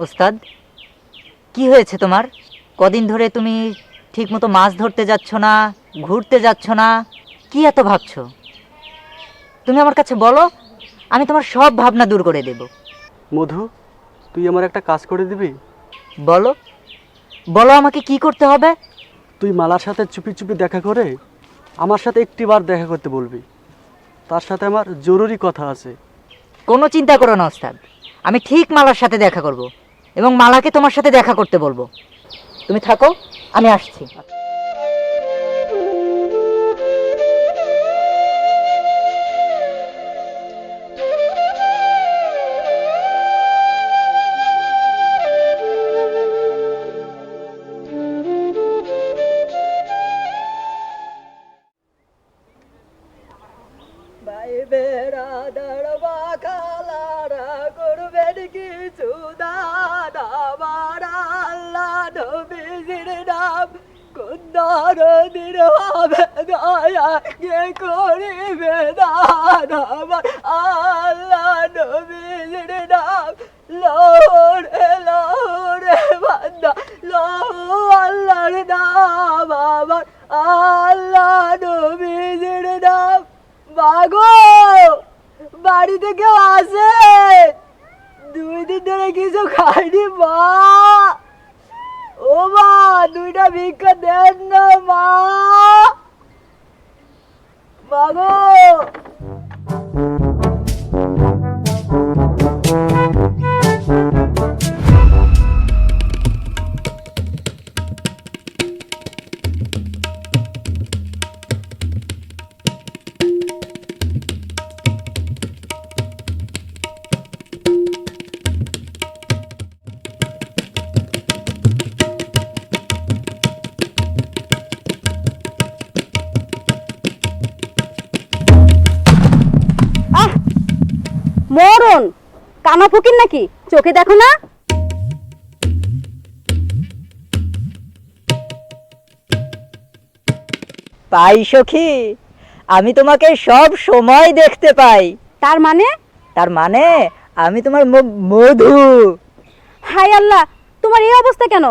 ওস্তাদ? কি হয়েছে তোমার? কদিন ধরে তুমি ঠিকমতো মাছ ধরতে যাচ্ছ না ঘুরতে যাচ্ছ না কি এত ভাবছ? তুমি আমার কাছে বলো আমি তোমার সব ভাবনা দূর করে দেব। মধু তুই আমার একটা কাজ করে দিবি? বলো। বলো আমাকে কি করতে হবে? তুই মালার সাথে চুপি চুপি দেখা করে আমার সাথে একটিবার দেখা করতে বলবি। তার সাথে আমার জরুরি কথা আছে। কোনো চিন্তা করো না ওস্তাদ। আমি ঠিক মালার সাথে দেখা করব। এবং মালাকে তোমার সাথে দেখা করতে বলব। তুমি থাকো আমি আসছি। বেড়াদার বাকালারা কুন্দর দিন হবে দয়া কে করিবে দাদা আমার আল্লাহ নবীজির নাম লোরে লোরে বান্দা লো আল্লাহর নাম আমার আল্লাহ নবীজির নাম মাগো বাড়িতে কেউ আছে দুই দিন ধরে কিছু খাইনি মা ও মা দুইটা ভিক্ষা দেন না মা। মরণ। কানা ফকির নাকি? চোখে দেখো না। পাই সখী আমি তোমাকে সব সময় দেখতে পাই। তার মানে? তার মানে আমি তোমার মধু। হাই আল্লাহ তোমার এই অবস্থা কেন?